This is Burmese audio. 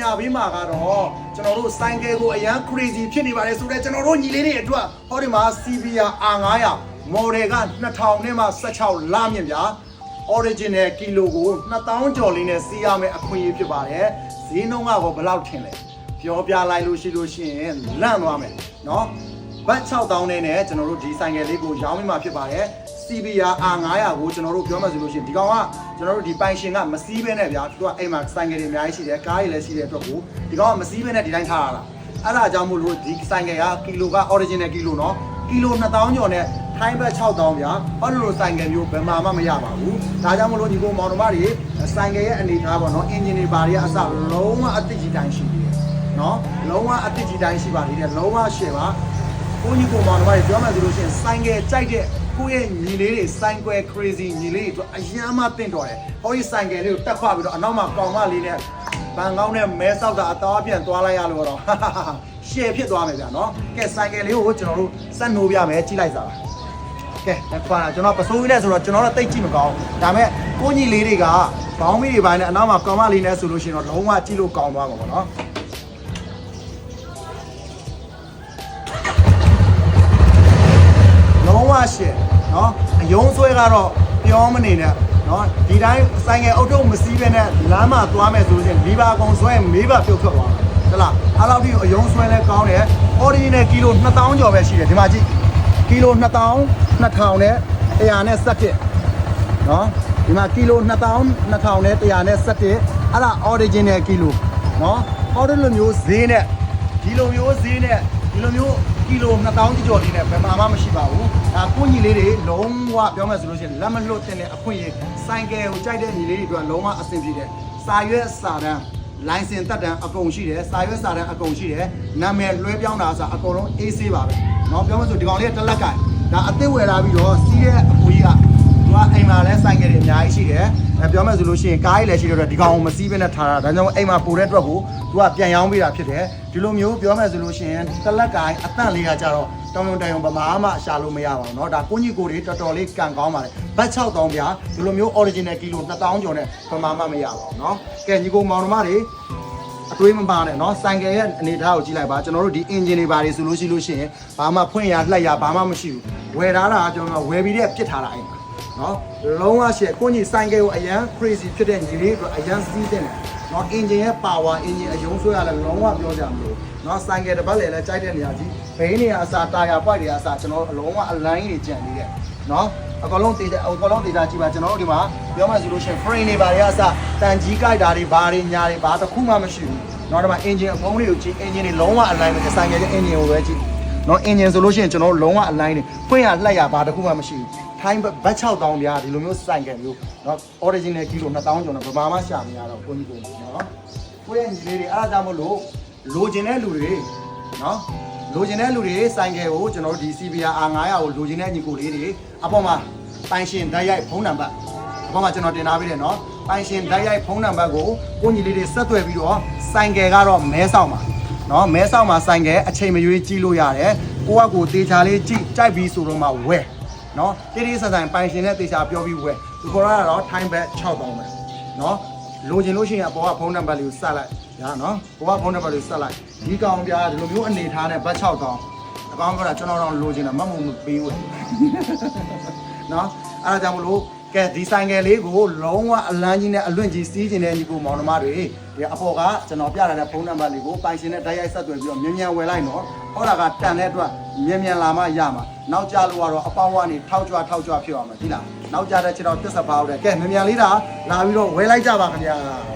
ညာပေးမှာကတော့ကျွန်တော်တို့ဆိုင်ကယ်ကိုအရန် crazy ဖြစ်နေပါတယ်ဆိုတော့ကျွန်တော်တို့ညီလေးတွေအတွက်ဟောဒီမှာ CBR R900 model က2000နဲ့မှ16လမြင့်ဗျာ original ကီလိုကို2000ကျော်လေးနဲ့စီးရမယ်အခွင့်အရေးဖြစ်ပါတယ်ဈေးနှုန်းကတော့ဘယ်လောက်ထင်လဲပြောပြလိုက်လို့ရှိလို့ရှိရင်လန့်သွားမယ်เนาะ ဘတ်6000နဲ့နဲ့ကျွန်တော်တို့ဒီဆိုင်ငယ်လေးကိုရောင်းမိမှာဖြစ်ပါတယ် CBR R900 ကိုကျွန်တော်တို့ပြောမှဆိုလို့ရှိရင်ဒီကောင်ကကျွန်တော်တို့ဒီပိုင်ရှင်ကမစည်းပဲနဲ့ဗျာသူကအိမ်မှာဆိုင်ငယ်တွေအများကြီးရှိတယ်ကားတွေလည်းရှိတဲ့အတွက်ကိုဒီကောင်ကမစည်းပဲနဲ့ဒီတိုင်းထားရတာအဲ့ဒါကြောင့်မို့လို့ဒီဆိုင်ငယ်ကကီလိုက original ကီလိုနော်ကီလို2000ကျော်နဲ့ထိုင်းဘတ်6000ဗျာအဲ့လိုလိုဆိုင်ငယ်မျိုးဘယ်မှာမှမရပါဘူးဒါကြောင့်မို့လို့ဒီကိုမောင်နှမတွေဆိုင်ငယ်ရဲ့အနေထားပေါ့နော်အင်ဂျင်တွေဘာတွေကအစလုံးဝအသစ်ကြီးတိုင်းရှိတယ်နော်လုံးဝအသစ်ကြီးတိုင်းရှိပါသေးတယ်လုံးဝရှယ်ပါ ကိုကြီးကိုမောင်တို့ဘာပြောမှဆိုလို့ရှိရင်ဆိုင်ကယ်ကြိုက်တဲ့ကိုယ့်ရဲ့ညီလေးတွေဆိုင်ကွယ် crazy ညီလေးတွေအတွက်အရန်မှတင့်တော်တယ်။ဟောဒီဆိုင်ကယ်လေးကိုတက်ခွပြီးတော့အနောက်မှာကောင်မလေးနဲ့ဘန်ကောင်းနဲ့မဲဆောက်တာအသားပြန်သွားလိုက်ရလို့တော့ရှယ်ဖြစ်သွားမယ်ဗျာနော်။ကဲဆိုင်ကယ်လေးကိုကျွန်တော်တို့စက်နိုးပြမယ်ကြည့်လိုက်စားပါ။ကဲလက်ခွာတာကျွန်တော်ပစိုးကြီးနဲ့ဆိုတော့ကျွန်တော်တော့တိတ်ကြည့်မကောင်းဘူးဒါပေမဲ့ကိုညီလေးတွေကဘောင်းမီတွေပိုင်းနဲ့အနောက်မှာကောင်မလေးနဲ့ဆိုလို့ရှိရင်တော့လုံးဝကြည့်လို့ကောင်းသွားမှာပေါ့နော်။ ရှင်နော်အယုံဆွဲကတော့ပြောမနေနဲ့နော်ဒီတိုင်းဆိုင်ငယ်အုတ်ထုတ်မစည်းပဲနဲ့လမ်းမှာသွားမယ်ဆိုရင်၄ပါးကုန်ဆွဲ၄ပါးပြုတ်ထွက်သွားတယ်ဟုတ်လားအဲ့လောက်ထိအယုံဆွဲလဲကောင်းတယ် original ကီလို2000ကျော်ပဲရှိတယ်ဒီမှာကြည့်ကီလို2000 2000နဲ့100နဲ့17နော်ဒီမှာကီလို2000 2000နဲ့100နဲ့17အဲ့ဒါ original ကီလိုနော် order လိုမျိုးဈေးနဲ့ဒီလိုမျိုးဈေးနဲ့ဒီလိုမျိုး ကီလို2000ကျော်လေးနဲ့ဘယ်မှာမှမရှိပါဘူးဒါကိုညီလေးတွေလုံးဝပြောမယ်ဆိုလို့ရှိရင်လက်မလွတ်တဲ့အခွင့်အရေးဆိုင်ကယ်ကိုကြိုက်တဲ့ညီလေးတွေအတွက်လုံးဝအဆင်ပြေတယ်စာရွက်စာတမ်းလိုင်စင်တက်တန်းအကုန်ရှိတယ်စာရွက်စာတမ်းအကုန်ရှိတယ်နာမည်လွှဲပြောင်းတာဆိုအကုန်လုံးအေးဆေးပါပဲเนาะပြောမယ်ဆိုဒီကောင်လေးကတစ်လက်ကင်ဒါအစ်စ်ဝယ်လာပြီးတော့စီးတဲ့အပူကြီးကသူ ကအိမ်မှာလဲဆိုင်ကယ်တွေအများကြီးရှိတယ်အဲပြောမယ်ဆိုလို့ရှိရင်ကားကြီးလည်းရှိတဲ့အတွက်ဒီကောင်ကိုမစီးဘဲနဲ့ထားတာဒါကြောင့်အိမ်မှာပိုတဲ့အတွက်ကိုသူကပြန်ရောင်းပေးတာဖြစ်တယ်ဒီလိုမျိုးပြောမယ်ဆိုလို့ရှိရင်တစ်လက်ကင်အတန့်လေးကကြတော့တောင်းယုံတိုင်ယုံဗမာမှရှာလို့မရပါဘူးเนาะဒါကိုကြီးကိုတွေတော်တော်လေးကန်ကောင်းပါတယ်ဘတ်6000ပြားဒီလိုမျိုး original ကီလို2000ကျော်နဲ့ဗမာမှမရပါဘူးเนาะကဲညီကိုမောင်နှမတွေအတွေးမပါနဲ့เนาะဆိုင်ကယ်ရဲ့အနေအထားကိုကြည့်လိုက်ပါကျွန်တော်တို့ဒီ engine တွေပါတယ်ဆိုလို့ရှိလို့ရှိရင်ဘာမှဖွင့်ရလှက်ရဘာမှမရှိဘူးဝယ်ထားတာကကျွန်တော်ကဝယ်ပြီးတဲ့ပြစ်ထားတာအိမ်မှာ နော်လုံးဝရှယ်ကိုကြီးဆိုင်ကယ်ကိုအရန် crazy ဖြစ်တဲ့ညီလေးအတွက်အရန်စီးတဲ့တယ်နော် engine ရဲ့ power engine အယုံဆွဲရလဲလုံးဝပြောကြမလို့နော်ဆိုင်ကယ်တစ်ပတ်လေလဲကြိုက်တဲ့နေရာကြီးဘိန်းနေရာအစားတာယာပွိုက်တွေအစားကျွန်တော်အလုံးဝအလိုင်းတွေကြံနေတယ်နော်အကောင်လုံးတေးအကောင်လုံးတေးတာကြည့်ပါကျွန်တော်တို့ဒီမှာပြောမှဆိုလို့ရှိရင် frame တွေဘာတွေအစားတန်ကြီးကြိုက်တာတွေဘာတွေညာတွေဘာတစ်ခုမှမရှိဘူးနော်ဒီမှာ engine အဖုံးတွေကိုကြည့် engine တွေလုံးဝအလိုင်းပဲဆိုင်ကယ်ရဲ့ engine ကိုပဲကြည့်နော် engine ဆိုလို့ရှိရင်ကျွန်တော်တို့လုံးဝအလိုင်းတွေဖွင့်ရလှက်ရဘာတစ်ခုမှမရှိဘူး ထိုင်းဘတ်6000ပြားဒီလိုမျိုးဆိုင်ကယ်မျိုးเนาะ original ကီလို2000ကျော်နဲ့ဗမာမှရှာမရတော့ကိုကြီးကိုเนาะကိုယ့်ရဲ့ညီလေးတွေအားကြောင့်မလို့လိုချင်တဲ့လူတွေเนาะလိုချင်တဲ့လူတွေဆိုင်ကယ်ကိုကျွန်တော်တို့ဒီ CBR R900 ကိုလိုချင်တဲ့ညီကိုလေးတွေအပေါ်မှာပိုင်ရှင်ဓာတ်ရိုက်ဖုန်းနံပါတ်အပေါ်မှာကျွန်တော်တင်ထားပေးတယ်เนาะပိုင်ရှင်ဓာတ်ရိုက်ဖုန်းနံပါတ်ကိုကိုညီလေးတွေဆက်သွယ်ပြီးတော့ဆိုင်ကယ်ကတော့မဲဆောက်မှာ နော်မဲဆောက်မှာဆိုင်ကဲအချိန်မရွေးကြီးလို့ရတယ်ကိုကကိုတေချာလေးကြည့်ကြိုက်ပြီးဆိုတော့မှဝယ် နော်တိတိဆန်ဆန်ပိုင်ရှင်နဲ့တေချာပြောပြီးဝယ်ဒီခေါ်ရတော့ time back 6000ပဲနော်လိုချင်လို့ရှိရင်အပေါ်ကဖုန်းနံပါတ်လေးကိုဆက်လိုက်ညာနော်ကိုကဖုန်းနံပါတ်လေးဆက်လိုက်ဒီကောင်ပြားဒီလိုမျိုးအနေထားနဲ့ဘတ်6000အကောင်ပြောတာကျွန်တော်တော့လိုချင်တာမတ်မုံမပေးဘူးနော်အဲ့ဒါကြောင့်မလို့ကဲဒီဆိုင်ကယ်လေးကိုလုံးဝအလန်းကြီးနဲ့အလွင့်ကြီးစီးကျင်တဲ့ညီကိုမောင်နှမတွေ ဒီအပေါ်ကကျွန်တော်ပြထားတဲ့ဖုန်းနံပါတ်လေးကိုပိုင်ရှင်နဲ့တိုက်ရိုက်ဆက်သွယ်ပြီးတော့မြန်မြန်ဝယ်လိုက်နော်ဟောတာကတန်တဲ့အတွက်မြန်မြန်လာမှရမှာနောက်ကြလို့ကတော့အပေါင်းကနေထောက်ကြွထောက်ကြွဖြစ်အောင်မယ်ဒီလားနောက်ကြတဲ့ခြေတော့သစ္စာပါဟုတ်တယ်ကဲမြန်မြန်လေးဒါလာပြီးတော့ဝယ်လိုက်ကြပါခင်ဗျာ